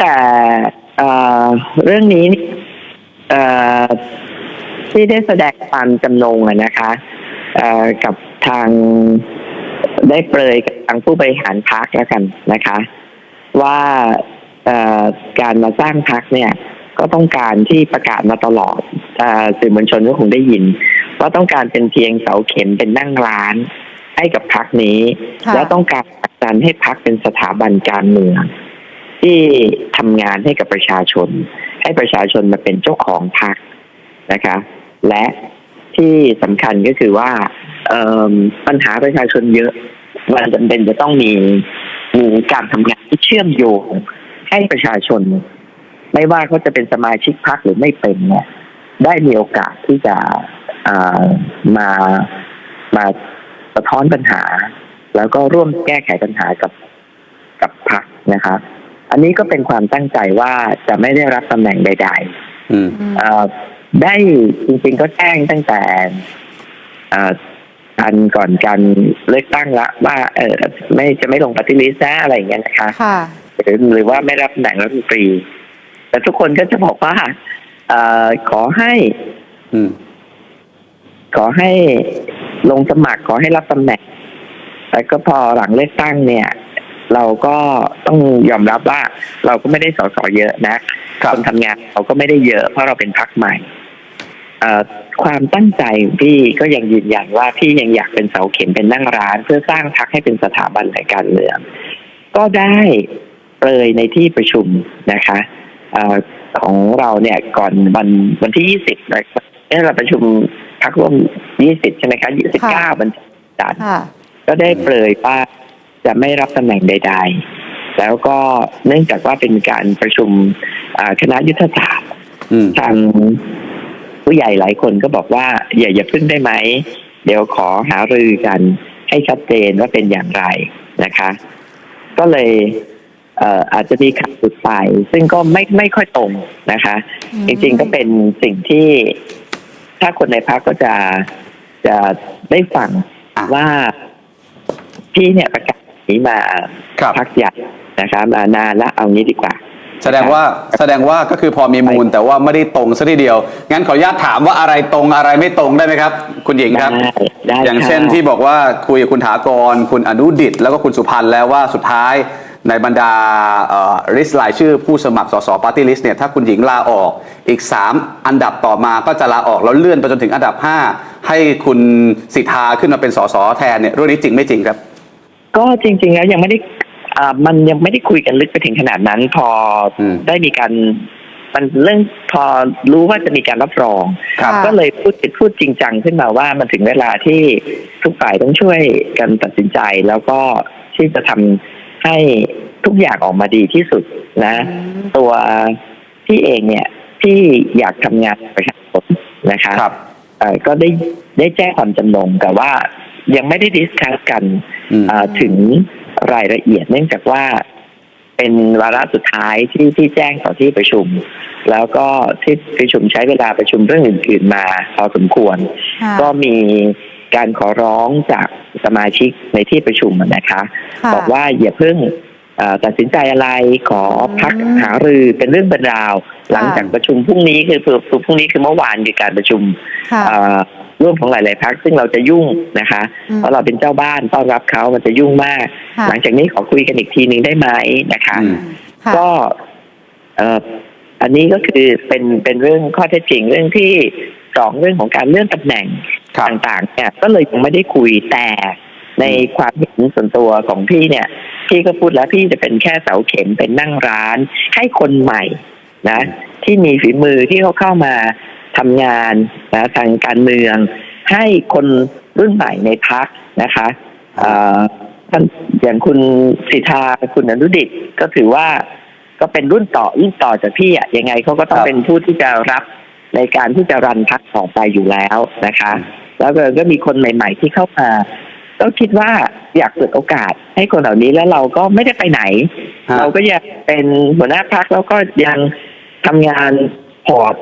แต่เอ่อเรื่องนี้นี่เอ่อที่ได้แสดงความจำนงอะนะคะเอ่อกับทางได้เปรยกับทางผู้บริหารพักแล้วกันนะคะ ว่าเอ่อการมาสร้างพักเนี่ย ก็ต้องการที่ประกาศมาตลอดเอ่อสื่อมวลชนก็คงได้ยิน ว่าต้องการเป็นเพียงเสาเข็มเป็นนั่งร้านให้กับพักนี้ค่ะแล้วต้องการผลักดันให้พักเป็นสถาบันการเมือง ที่ทำงานให้กับประชาชน ให้ประชาชนมาเป็นเจ้าของพักนะคะ และที่สำคัญก็คือว่าเปัญหาประชาชนเยอะมันจำเป็นจะต้องมีมีการทำงานที่เชื่อมโยงให้ประชาชน ไม่ว่าเขาจะเป็นสมาชิกพักหรือไม่เป็นเนี่ยได้มีโอกาสที่จะามามาสะท้อนปัญหา แล้วก็ร่วมแก้ไขปัญหากับกับพรรคนะครับ อันนี้ก็เป็นความตั้งใจว่าจะไม่ได้รับตำแหน่งใดอืมๆเอ่อได้จริงๆก็แจ้งตั้งแต่เอ่ออันก่อนการเลือกตั้งละว่า เออไม่จะไม่ลงปฏิริษีนะอะไรอย่างเงี้ยนะคะ ค่ะ หรือหรือว่าไม่รับตำแหน่งรัฐมนตรี แต่ทุกคนก็จะบอกว่าเออขอให้อืมขอให้ลงสมัครขอให้รับตำแหน่งแต่ก็พอหลังเลือกตั้งเนี่ย เราก็ต้องยอมรับว่าเราก็ไม่ได้สสเยอะนะครับนทำงานเราก็ไม่ได้เยอะเพราะเราเป็นพักใหม่เอ่อความตั้งใจของพี่ก็ยังยืนยันว่าพี่ยังอยากเป็นเสาเข็มเป็นนั่งร้าน เพื่อสร้างพักให้เป็นสถาบันในการเมืองก็ได้เปรยในที่ประชุมนะคะเออของเราเนี่ยก่อนวันวันที่ยี่สิบนะครับเนี่ยเราประชุมพักร่วมยี่สิบใช่ไหมคะยี่สิบเก้าวันจันทร์ค่ะก็ได้เปรยว่า จะไม่รับตำแหน่งใด ๆ แล้วก็เนื่องจากว่าเป็นการประชุมอ่าคณะยุทธศาสตร์อืมทางผู้ใหญ่หลายคนก็บอกว่า อย่าอย่าพึ่งได้ไหม เดี๋ยวขอหารือกันให้ชัดเจนว่าเป็นอย่างไรนะคะ ก็เลยเอ่ออาจจะมีขัดสุดไป ซึ่งก็ไม่ไม่ค่อยตรงนะคะอืมจริงๆก็เป็นสิ่งที่ถ้าคนในพักก็จะจะได้ฟังอะว่าพี่เนี่ยประกาศ นี้มาครับพักใหญ่นะคะมานานละเอางี้ดีกว่า แสดงว่าแสดงว่าก็คือพอมีมูลแต่ว่าไม่ได้ตรงซะทีเดียว งั้นขออนุญาตถามว่าอะไรตรงอะไรไม่ตรงได้ไหมครับ คุณหญิงครับ ได้ได้อย่างค่ะเช่นที่บอกว่าคุยกับคุณถากร คุณอนุดิต แล้วก็คุณสุพันธ์แล้วว่าสุดท้ายในบรรดาลิสต์รายชื่อผู้สมัครสสปาร์ตี้ลิสต์เนี่ยถ้าคุณหญิงลาออกอีก 3 อันดับต่อมาก็จะลาออกแล้วเลื่อนไปจนถึงอันดับ 5 ให้คุณสิทธาขึ้นมาเป็นสสแทนเนี่ยเรื่องนี้จริงไม่จริงครับ ก็จริง ๆ แล้วยังไม่ได้อ่ามันยังไม่ได้คุยกันลึกไปถึงขนาดนั้น พออม ได้มีการมันเรื่องพอรู้ว่าจะมีการรับรอง ครับค่ะก็เลยพูดพูดจริงจังขึ้นมาว่ามันถึงเวลาที่ทุกฝ่ายต้องช่วยกันตัดสินใจ แล้วก็ที่จะทำให้ทุกอย่างออกมาดีที่สุดนะอืมตัวพี่เองเนี่ยพี่อยากทำงานประชาชนนะคะ ครับ เอ่อก็ได้ได้แจ้งความจำนงแต่ว่า ยังไม่ได้ดิสคัสกันอืมอ่าถึงรายละเอียดเนื่องจากว่าเป็นวาระสุดท้ายที่ที่แจ้งต่อที่ประชุม แล้วก็ที่ประชุมใช้เวลาประชุมเรื่องอื่น ๆ มาพอสมควรค่ะก็มีการขอร้องจากสมาชิกในที่ประชุมอะนะคะค่ะบอกว่าอย่าเพิ่งเอ่อตัดสินใจอะไรขอพักอืมหารือเป็นเรื่องเป็นราว หลังจากประชุมพรุ่งนี้คือคือคือพรุ่งนี้คือเมื่อวานคือการประชุมค่ะเอ่อ ร่วมของหลาย ๆพักซึ่งเราจะยุ่งนะคะอืมเพราะเราเป็นเจ้าบ้านต้อนรับเขามันจะยุ่งมากค่ะหลังจากนี้ขอคุยกันอีกทีหนึ่งได้ไหมนะคะอืมค่ะก็เอ่ออันนี้ก็คือเป็นเป็นเรื่องข้อเท็จจริงเรื่องที่สองเรื่องของการเลื่อนตำแหน่งครับต่างๆเนี่ยก็เลยยังไม่ได้คุยแต่ในความเห็นส่วนตัวของพี่เนี่ย พี่ก็พูดแล้วพี่จะเป็นแค่เสาเข็มเป็นนั่งร้าน ให้คนใหม่นะ ที่มีฝีมือที่เขาเข้ามา ทำงานนะทางการเมือง ให้คนรุ่นใหม่ในพักนะคะเอ่อท่านอย่างคุณสิทธาคุณอนุดิตก็ถือว่าก็เป็นรุ่นต่อรุ่นต่อจากพี่อะยังไงเขาก็ต้องครับเป็นผู้ที่จะรับในการที่จะรันพักต่อไปอยู่แล้วนะคะ แล้วก็ก็มีคนใหม่ ๆ ที่เข้ามาก็คิดว่าอยากเปิดโอกาสให้คนเหล่านี้แล้วเราก็ไม่ได้ไปไหนฮะเราก็ยังเป็นหัวหน้าพักแล้วก็ยังทำงานพอร์ต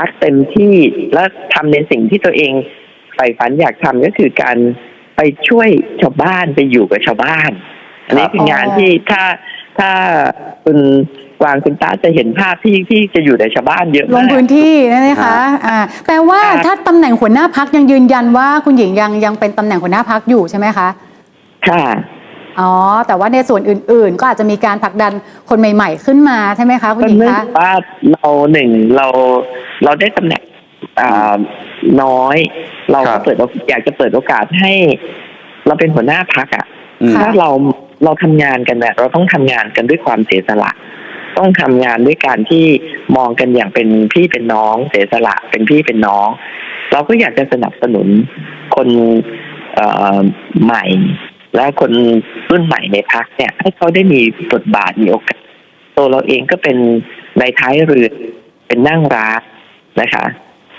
พักเต็มที่และทำในสิ่งที่ตัวเองใฝ่ฝันอยากทำก็คือการไปช่วยชาวบ้านไปอยู่กับชาวบ้าน อันนี้ครับคืองานที่ถ้าถ้าคุณกวางคุณตาจะเห็นภาพที่ที่จะอยู่ในชาวบ้านเยอะลมางกพื้นที่นะคะอ่าแปลว่าครับถ้าตำแหน่งหัวหน้าพักยังยืนยันว่าคุณหญิงยังยังเป็นตำแหน่งหัวหน้าพักอยู่ใช่ไหมคะ ค่ะ อ๋อ แต่ว่าในส่วนอื่น ๆ ก็อาจจะมีการผลักดันคนใหม่ ๆ ขึ้นมาใช่ไหมคะคุณก็หญิงเนื่องคะจากว่าเราหนึ่งเราเราได้ตำแหน่งอ่าน้อย เราครัก็บ เปิดโอกอยากจะเปิดโอกาสให้ เราเป็นหัวหน้าพักอะ อืม ถ้าเราเราทำงานกันเนี่ยเราต้องทำงานกันด้วยความเสียสละ ต้องทำงานด้วยการที่มองกันอย่างเป็นพี่เป็นน้องเสียสละเป็นพี่เป็นน้อง เราก็อยากจะสนับสนุนคนเอ่อใหม่ และคนรุ่นใหม่ในพักเนี่ยให้เขาได้มีบทบาทมีโอกาสตัวเราเองก็เป็นในท้ายเรือเป็นนั่งร้านนะคะ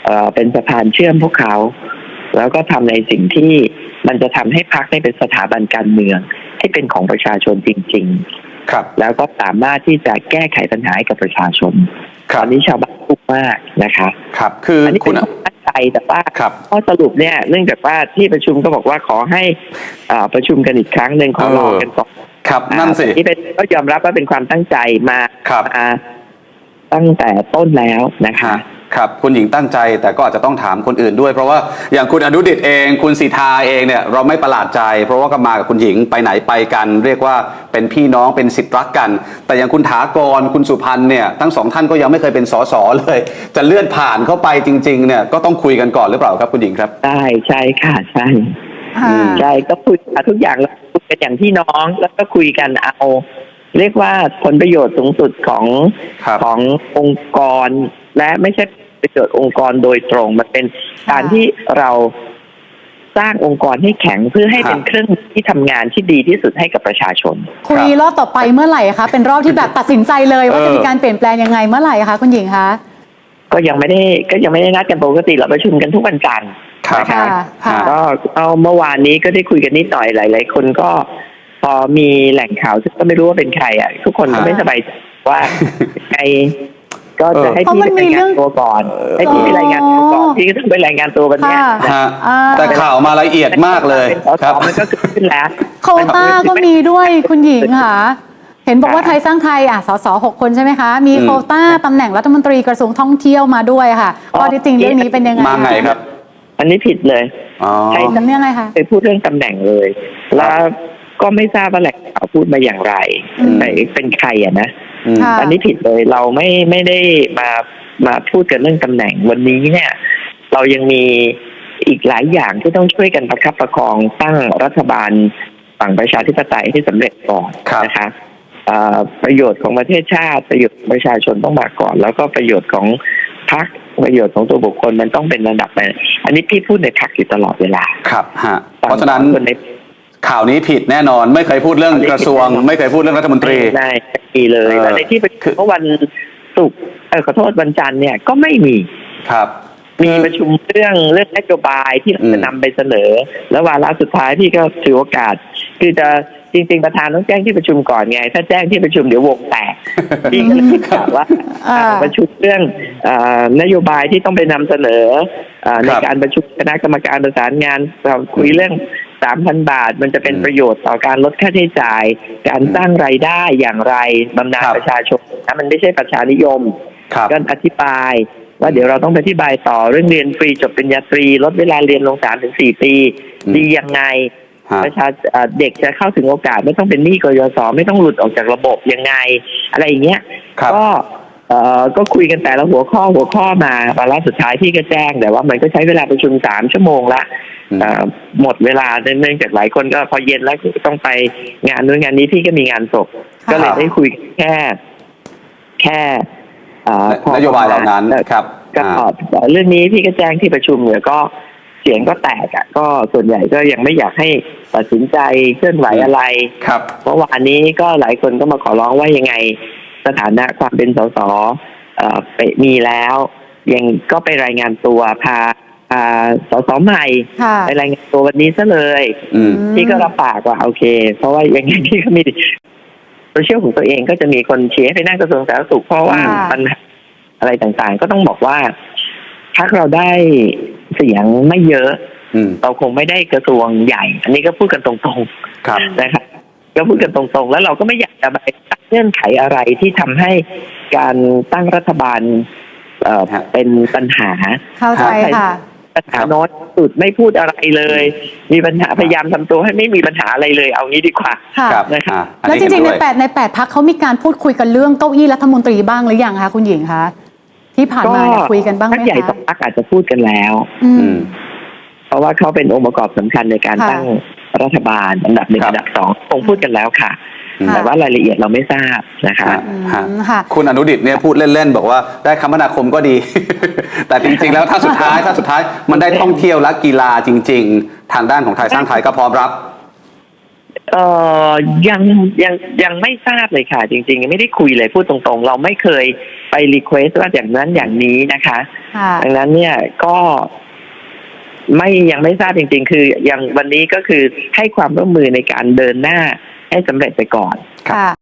เอ่อเป็นสะพานเชื่อมพวกเขา แล้วก็ทำในสิ่งที่มันจะทำให้พักได้เป็นสถาบันการเมืองที่เป็นของประชาชนจริงครับๆแล้วก็สามารถที่จะแก้ไขปัญหาให้กับประชาชนคตรัอบนนี้ชาวบ้านทุกข์มากนะคะ ครับ คืออันนี้คุเป็นณความตั้ง ใจแต่ว่าครับข้อสรุปเนี่ยเนื่องจากว่าที่ประชุมก็บอกว่าขอให้อ่าประชุมกันอีกครั้งหนึ่งขอรอกันก่อนครับนั่นสิอ่าที่เป็นก็ยอมรับว่าเป็นความตั้งใจมาครับมาตั้งแต่ต้นแล้วนะคะฮะ ครับคุณหญิงตั้งใจแต่ก็อาจจะต้องถามคนอื่นด้วย เพราะว่าอย่างคุณอนุดิตเอง คุณสีทาเองเนี่ยเราไม่ประหลาดใจ เพราะว่าก็มากับคุณหญิงไปไหนไปกัน เรียกว่าเป็นพี่น้องเป็นสิทธิ์รักกัน แต่อย่างคุณถากรคุณสุพันธ์เนี่ยทั้งสองท่านก็ยังไม่เคยเป็นสสเลย จะเลื่อนผ่านเข้าไปจริงๆเนี่ยก็ต้องคุยกันก่อนหรือเปล่าครับคุณหญิงครับใช่ใช่ค่ะใช่ค่ะอืมใช่ก็คุยกันทุกอย่างแล้วคุยกันอย่างพี่น้องแล้วก็คุยกันเอาเรียกว่าผลประโยชน์สูงสุดของครับขององค์กร และไม่ใช่ ประโยชน์องค์กรโดยตรง มันเป็นการที่เราสร้างองค์กรให้แข็งเพื่อให้เป็นเครื่องมือที่ทำงานที่ดีที่สุดให้กับประชาชน คุยรอบต่อไปเมื่อไหร่คะเป็นรอบที่แบบตัดสินใจเลยว่าเออจะมีการเปลี่ยนแปลงยังไงเมื่อไหร่คะคุณหญิงคะก็ยังไม่ได้ก็ยังไม่ได้นัดกันปกติเราประชุมกันทุกวันจันทร์ครับนะคะค่ะก็เอาเมื่อวานนี้ก็ได้คุยกันนิดหน่อยหลาย ๆ คนก็พอมีแหล่งข่าวซึ่งก็ไม่รู้ว่าเป็นใครอะ ทุกคนก็ฮะไม่สบายใจว่าใคร ก็จะให้เพราะพี่มันไปมีรายเรื่งาอนงตัวก่อนให้พี่ไปรายงานตัวก่อนพี่ก็ต้องไปรายงานตัววันเนี้ยค่ะนะฮะอ่าแต่ข่าวมาละเอียดมากเลยเป็นสสครับมันก็เกิดขึ้นแล้วโควต้าก็มีด้วยคุณหญิงค่ะเห็นบอกว่าไทยสร้างไทยอะสสหกคนใช่ไหมคะ มีอืมโควต้าตำแหน่งรัฐมนตรีกระทรวงท่องเที่ยวมาด้วยค่ะข้อที่จริงเรื่องนี้เป็นยังไงมาไงครับ อันนี้ผิดเลยอ๋อใช่จำเนี่ยไงคะไปพูดเรื่องตำแหน่งเลย แล้วก็ไม่ทราบว่าแหล่งข่าวพูดมาอย่างไรอืมแต่เป็นใครอะนะ อืมค่ะอันนี้ผิดเลยเราไม่ไม่ได้มามาพูดกันเรื่องตำแหน่งวันนี้เนี่ย เรายังมีอีกหลายอย่างที่ต้องช่วยกันประคับประคองตั้งรัฐบาลฝั่งประชาธิปไตยให้สำเร็จก่อนครับนะคะเอ่อประโยชน์ของประเทศชาติประโยชน์ของประชาชนต้องมาก่อน แล้วก็ประโยชน์ของพรรคประโยชน์ของตัวบุคคลมันต้องเป็นระดับไปอันนี้พี่พูดในพรรคอยู่ตลอดเวลาครับฮะเพราะฉะนั้นคนใน ข่าวนี้ผิดแน่นอน ไม่เคยพูดเรื่องกระทรวง ไม่เคยพูดเรื่องรัฐมนตรีได้ไม่มีเลยเออแล้วในที่ประชุมเมื่อวันศุกร์เออขอโทษวันจันทร์เนี่ยก็ไม่มีครับมีประชุมเรื่องเรื่องนโยบายที่เราอืมจะนำไปเสนอ แล้ววาระสุดท้ายพี่ก็ถือโอกาส คือจะจริง ๆ ประธานต้องแจ้งที่ประชุมก่อนไง ถ้าแจ้งที่ประชุมเดี๋ยววงแตกพี่ก็เลยคิดว่าอ่าอ่าประชุมเรื่องเอ่อนโยบายที่ต้องไปนำเสนอเอ่อในครับการประชุมคณะกรรมการประสานงานเราคุยเรื่อง สามพันบาท มันจะเป็นอืมประโยชน์ต่อการลดค่าใช้จ่าย การสร้างรายได้อย่างไรบำนาญครับประชาชนนะมันไม่ใช่ประชานิยมครับก็อธิบาย ว่าเดี๋ยวเราต้องไปอธิบายต่อเรื่องเรียนฟรีจบปริญญาตรีลดเวลาเรียนลงสามถึงสี่ปีอืมดียังไงฮะประชาเอ่อเด็กจะเข้าถึงโอกาสไม่ต้องเป็นหนี้กยศไม่ต้องหลุดออกจากระบบยังไง อะไรอย่างเงี้ยครับก็ เอ่อก็คุยกันแต่ละหัวข้อหัวข้อมาวาระสุดท้ายพี่ก็แจ้ง แต่ว่ามันก็ใช้เวลาประชุมสามชั่วโมงละอืมเอ่อหมดเวลาเนื่องจากหลายคนก็พอเย็นแล้วต้องไปงานนู้นงานนี้พี่ก็มีงานศพค่ะก็เลยได้คุยแค่ แค่เอ่อพอนโยบายเหล่านั้นแล้วครับก็อ่าเรื่องนี้พี่ก็แจ้งที่ประชุมเนี่ยก็เสียงก็แตกอะ ก็ส่วนใหญ่ก็ยังไม่อยากให้ตัดสินใจเคลื่อนไหวอะไร ครับเมื่อวานนี้ก็หลายคนก็มาขอร้องว่ายังไง สถานะความเป็นสสเอ่อไปมีแล้ว ยังก็ไปรายงานตัวพาพาสสใหม่ค่ะไปรายงานตัววันนี้ซะเลยอืมพี่ก็รับปากว่าโอเค เพราะว่ายังไงพี่ก็มีโซเชียลของตัวเองก็จะมีคนเชียร์ให้ไปนั่งกระทรวงสาธารณสุขเพราะว่าค่ะปัญหาอะไรต่างๆ ก็ต้องบอกว่าพักเราได้เสียงไม่เยอะอืมเราคงไม่ได้กระทรวงใหญ่ อันนี้ก็พูดกันตรงครับๆนะครับ ก็พูดกันตรงๆ แล้วเราก็ไม่อยากจะไปตั้งเงื่อนไขอะไรที่ทำให้การตั้งรัฐบาลเอ่อฮะเป็นปัญหาเข้าใจค่ะปัญหาน้อยสุดไม่พูดอะไรเลย มีปัญหาพยายามทำตัวให้ไม่มีปัญหาอะไรเลย เอางี้ดีกว่าค่ะครับนะครับอะอันแล้วนี้จเห็นริงๆด้ในวยแปดในแปดพักเขามีการพูดคุยกันเรื่องเก้าอี้รัฐมนตรีบ้างหรือยังคะคุณหญิงคะที่ผ่านมาเนี่ยคุยกันบ้างไหพัมกใหญ่สอคะงพักอาจจะพูดกันแล้ว อือืมม เพราะว่าเขาเป็นองค์ประกอบสำคัญในการค่ะตั้งรัฐบาลอันดับหนึ่งครับอันดับสองคงพูดกันแล้วค่ะอืมแต่ว่ารายละเอียดเราไม่ทราบนะคะฮะอืฮะมค่ะคุณอนุดิตเนี่ยพูดเล่นๆบอกว่าได้คมนาคมก็ดี แต่จริงๆ แล้วถ้าสุดท้ายถ้าสุดท้ายมันได้ท่องเที่ยวและกีฬาจริง ๆ ทางด้านของไทยสร้างไทยก็พร้อมรับเอ่อยังยังยังไม่ทราบเลยค่ะ จริงๆยังไม่ได้คุยเลยพูดตรงๆ เราไม่เคยไปรีเควสว่าอย่างนั้นอย่างนี้นะคะค่ะดังนั้นเนี่ยก็ ไม่ยังไม่ทราบจริง ๆ คือยังวันนี้ก็คือให้ความร่วมมือในการเดินหน้าให้สำเร็จไปก่อนครับค่ะ